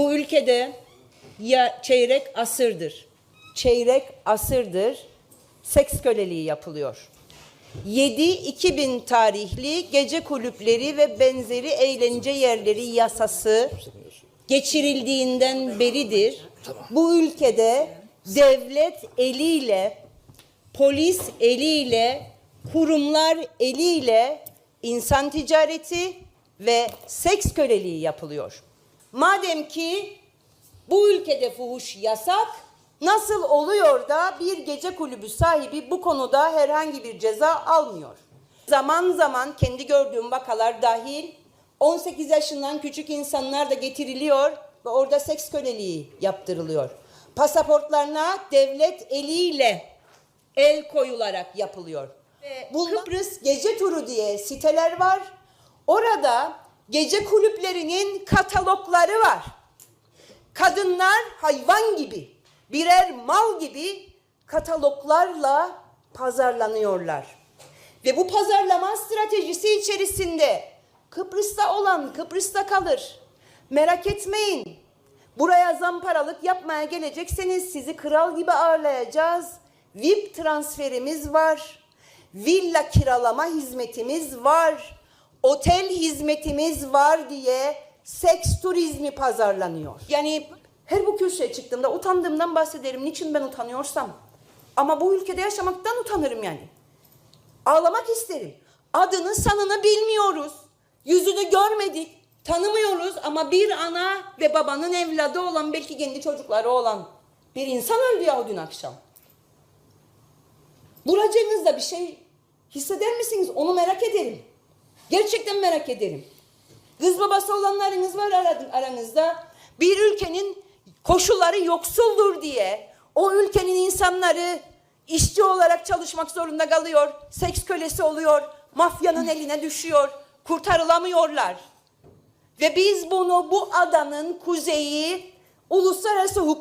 Bu ülkede ya çeyrek asırdır, çeyrek asırdır seks köleliği yapılıyor. 7-2000 tarihli gece kulüpleri ve benzeri eğlence yerleri yasası geçirildiğinden beridir bu ülkede devlet eliyle, polis eliyle, kurumlar eliyle insan ticareti ve seks köleliği yapılıyor. Madem ki bu ülkede fuhuş yasak, nasıl oluyor da bir gece kulübü sahibi bu konuda herhangi bir ceza almıyor? Zaman zaman kendi gördüğüm vakalar dahil 18 yaşından küçük insanlar da getiriliyor ve orada seks köleliği yaptırılıyor. Pasaportlarına devlet eliyle el koyularak yapılıyor. Bu Kıbrıs Gece Turu diye siteler var. Orada gece kulüplerinin katalogları var. Kadınlar hayvan gibi, birer mal gibi kataloglarla pazarlanıyorlar. Ve bu pazarlama stratejisi içerisinde Kıbrıs'ta olan Kıbrıs'ta kalır. Merak etmeyin. Buraya zamparalık yapmaya gelecekseniz sizi kral gibi ağırlayacağız. VIP transferimiz var. Villa kiralama hizmetimiz var. Otel hizmetimiz var diye seks turizmi pazarlanıyor. Yani her bu kürsüye çıktığımda utandığımdan bahsederim. Niçin ben utanıyorsam. Ama bu ülkede yaşamaktan utanırım yani. Ağlamak isterim. Adını sanını bilmiyoruz. Yüzünü görmedik. Tanımıyoruz ama bir ana ve babanın evladı olan belki kendi çocukları olan bir insan öldü ya o dün akşam. Buracınızda bir şey hisseder misiniz? Onu merak ederim. Gerçekten merak ederim. Kız babası olanlarınız var aran- aranızda. Bir ülkenin koşulları yoksuldur diye o ülkenin insanları işçi olarak çalışmak zorunda kalıyor. Seks kölesi oluyor. Mafyanın eline düşüyor. Kurtarılamıyorlar. Ve biz bunu bu adanın kuzeyi uluslararası hukuk